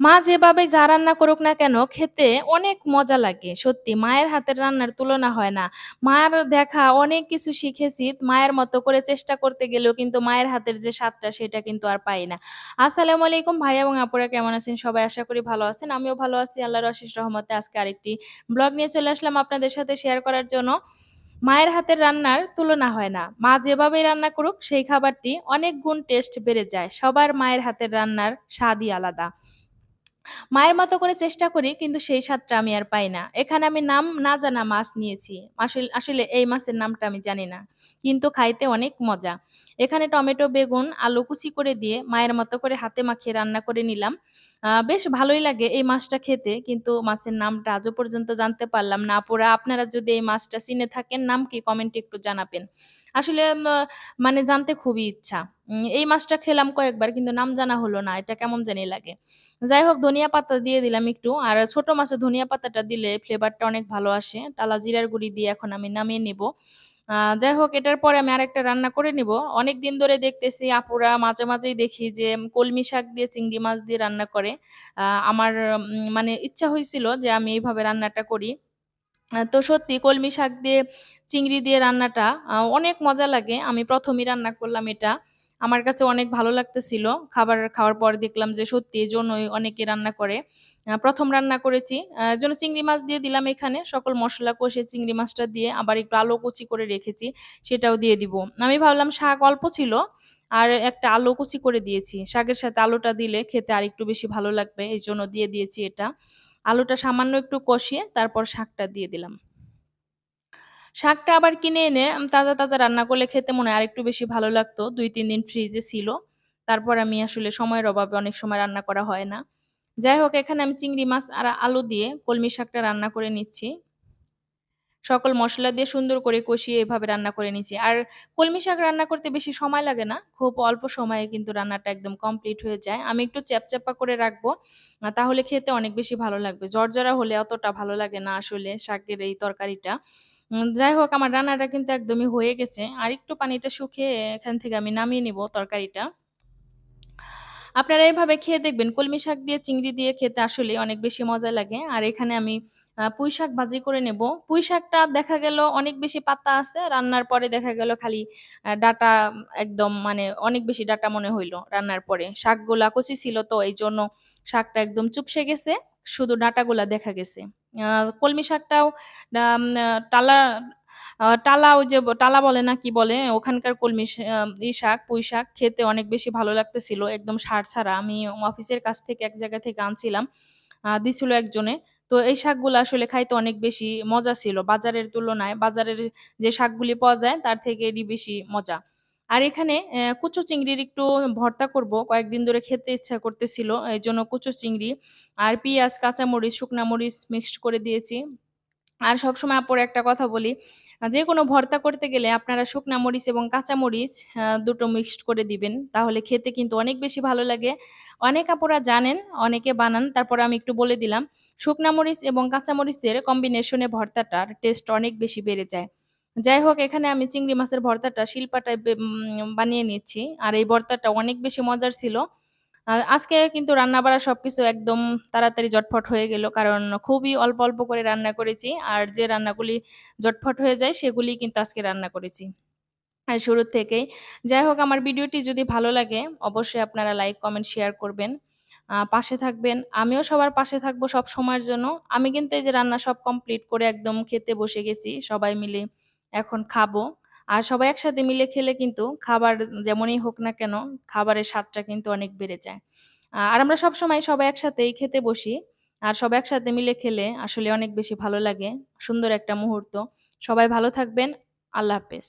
মা যেভাবে যা রান্না করুক না কেন, খেতে অনেক মজা লাগে। সত্যি, মায়ের হাতের রান্নার তুলনা হয় না। মার দেখা অনেক কিছু শিখেছি। মায়ের মতো করে চেষ্টা করতে গেলেও কিন্তু মায়ের হাতের যে স্বাদটা, সেটা কিন্তু আর পাই না। আসসালামু আলাইকুম ভাই এবং আপুরা, কেমন আছেন? সবাই আশা করি ভালো আছেন। আমিও ভালো আছি আল্লাহর অশেষ রহমতে। আজকে আরেকটি ব্লগ নিয়ে চলে আসলাম আপনাদের সাথে শেয়ার করার জন্য। মায়ের হাতের রান্নার তুলনা হয় না। মা যেভাবেই রান্না করুক, সেই খাবারটি অনেক গুণ টেস্ট বেড়ে যায়। সবার মায়ের হাতের রান্নার স্বাদই আলাদা। মায়ের মতো করে চেষ্টা করি কিন্তু সেই স্বাদটা আমি আর পাই না। এখানে আমি নাম না জানা মাছ নিয়েছি। আসলে আসলে এই মাছের নামটা আমি জানি না। কিন্তু খাইতে অনেক মজা। এখানে টমেটো, বেগুন, আলু কুচি করে দিয়ে মায়ের মতো করে হাতে মাখিয়ে রান্না করে নিলাম। বেশ ভালোই লাগে এই মাছটা খেতে। কিন্তু মাছের নামটা আজও পর্যন্ত জানতে পারলাম না। আপুরা, আপনারা যদি এই মাছটা চিনে থাকেন, নাম কি কমেন্টে একটু জানাবেন। আসলে মানে জানতে খুবই ইচ্ছা। এই মাছটা খেলাম কয়েকবার কিন্তু নাম জানা হলো না। এটা কেমন জানি লাগে। যাই হোক, ধনিয়া পাতা দিয়ে দিলাম একটু। আর ছোট মাছে ধনিয়া পাতাটা দিলে ফ্লেভারটা অনেক ভালো আসে। টালা জিরার গুঁড়ি দিয়ে এখন আমি নামিয়ে নিবো। যাই হোক এটার পরে আমি আরেকটা রান্না করে নিব অনেক দিন ধরে দেখতেছি আপুরা মাঝে, মাঝেই দেখি যে কলমি শাক দিয়ে চিংড়ি মাছ দিয়ে রান্না করে। আমার মানে ইচ্ছা হয়েছিল যে আমি এইভাবে রান্নাটা করি। তো সত্যি কলমি শাক দিয়ে চিংড়ি দিয়ে রান্নাটা অনেক মজা লাগে। আমি প্রথমই রান্না করলাম এটা। আমার কাছে অনেক ভালো লাগতেছিল। খাবার খাওয়ার পর দেখলাম যে সত্যি এজন্যই অনেকে রান্না করে। প্রথম রান্না করেছি। জন্য চিংড়ি মাছ দিয়ে দিলাম এখানে। সকল মশলা কষে চিংড়ি মাছটা দিয়ে আবার একটু আলু কুচি করে রেখেছি, সেটাও দিয়ে দিব। আমি ভাবলাম শাক অল্প ছিল, আর একটা আলু কুচি করে দিয়েছি। শাকের সাথে আলুটা দিলে খেতে আর একটু বেশি ভালো লাগবে। এই জন্য দিয়ে দিয়েছি এটা। আলুটা সামান্য একটু কষিয়ে তারপর শাকটা দিয়ে দিলাম। শাকটা আবার কিনে এনে তাজা, তাজা রান্না করলে খেতে মনে হয় আরেকটু বেশি ভালো লাগতো। ২-৩ দিন ফ্রিজে ছিল। তারপর আমি আসলে সময়ের অভাবে অনেক সময় রান্না করা হয় না। যাই হোক এখানে আমি চিংড়ি মাছ আর আলু দিয়ে কলমি শাকটা রান্না করে নিচ্ছি। সকল মশলা দিয়ে সুন্দর করে কষিয়ে এভাবে রান্না করে নিছি। আর কলমি শাক রান্না করতে বেশি সময় লাগে না। খুব অল্প সময়ে কিন্তু রান্নাটা একদম কমপ্লিট হয়ে যায়। আমি একটু চ্যাপচ্যাপা করে রাখব। তাহলে খেতে অনেক বেশি ভালো লাগবে। জর্জরা হলে অতটা ভালো লাগে না আসলে শাকের এই তরকারিটা। যাই হোক, আমার রান্নাটা কিন্তু একদমই হয়ে গেছে। আরেকটু পানিটা শুকিয়ে এখান থেকে আমি নামিয়ে নিবো তরকারিটা। আপনারা এভাবে খেয়ে দেখবেন। কলমি শাক দিয়ে, চিংড়ি দিয়ে খেতে আসলে অনেক বেশি মজা লাগে। আর এখানে আমি পুঁই শাক ভাজি করে নেব। পুঁইশাকটা দেখা গেল অনেক বেশি পাতা আছে। রান্নার পরে দেখা গেল খালি ডাটা একদম মানে অনেক বেশি ডাটা মনে হইল রান্নার পরে। শাকগুলা কচি ছিল তো এই জন্য শাকটা একদম চুপসে গেছে। শুধু ডাটাগুলা দেখা গেছে। কলমি শাকটাও টালা টালা ওই যে টালা বলে না কি বলে? ওখানকার কলমি ই শাক, পুঁই শাক খেতে অনেক বেশি ভালো লাগতেছিল। একদম সার ছাড়া। আমি অফিসের কাছ থেকে এক জায়গা থেকে আনছিলাম। দিছিল একজনে। তো এই শাকগুলো আসলে খাইতে অনেক বেশি মজা ছিল। বাজারের তুলনায় বাজারের যে শাকগুলি পাওয়া যায় তার থেকে এটি বেশি মজা। আর এখানে কুচো চিংড়ির একটু ভর্তা করব। কয়েকদিন ধরে খেতে ইচ্ছা করতেছিল। এই জন্য কুচো চিংড়ি আর পিঁয়াজ, কাঁচামরিচ, শুকনা মরিচ মিক্সড করে দিয়েছি। আর সবসময় আপুর একটা কথা বলি, যে কোনো ভর্তা করতে গেলে আপনারা শুকনা মরিচ এবং কাঁচা মরিচ দুটো মিক্সড করে দিবেন। তাহলে খেতে কিন্তু অনেক বেশি ভালো লাগে। অনেক আপুরা জানেন, অনেকে বানান। তারপরে আমি একটু বলে দিলাম। শুকনা মরিচ এবং কাঁচা মরিচের কম্বিনেশনে ভর্তাটার টেস্ট অনেক বেশি বেড়ে যায়। যাই হোক এখানে আমি চিংড়ি মাছের ভর্তাটা শিলপাটায় বানিয়ে নিচ্ছি। আর এই ভর্তাটা অনেক বেশি মজার ছিল। আজকে কিন্তু রান্না-বাড়া সবকিছু একদম তাড়াতাড়ি জটফট হয়ে গেল। কারণ খুবই অল্প, অল্প করে রান্না করেছি। আর যে রান্নাগুলি জটফট হয়ে যায় সেগুলি কিন্তু আজকে রান্না করেছি। আর শুরুর থেকেই। যাই হোক আমার ভিডিওটি যদি ভালো লাগে অবশ্যই আপনারা লাইক, কমেন্ট, শেয়ার করবেন। পাশে থাকবেন। আমিও সবার পাশে থাকব সব সময়ের জন্য। আমি কিন্তু এই যে রান্না সব কমপ্লিট করে একদম খেতে বসে গেছি। সবাই মিলে এখন খাব। আর সবাই একসাথে মিলে খেলে কিন্তু খাবার যেমনই হোক না কেন, খাবারের স্বাদটা কিন্তু অনেক বেড়ে যায়। আর আমরা সবসময় সবাই একসাথেই খেতে বসি। আর সবাই একসাথে মিলে খেলে আসলে অনেক বেশি ভালো লাগে। সুন্দর একটা মুহূর্ত। সবাই ভালো থাকবেন। আল্লাহ হাফেজ।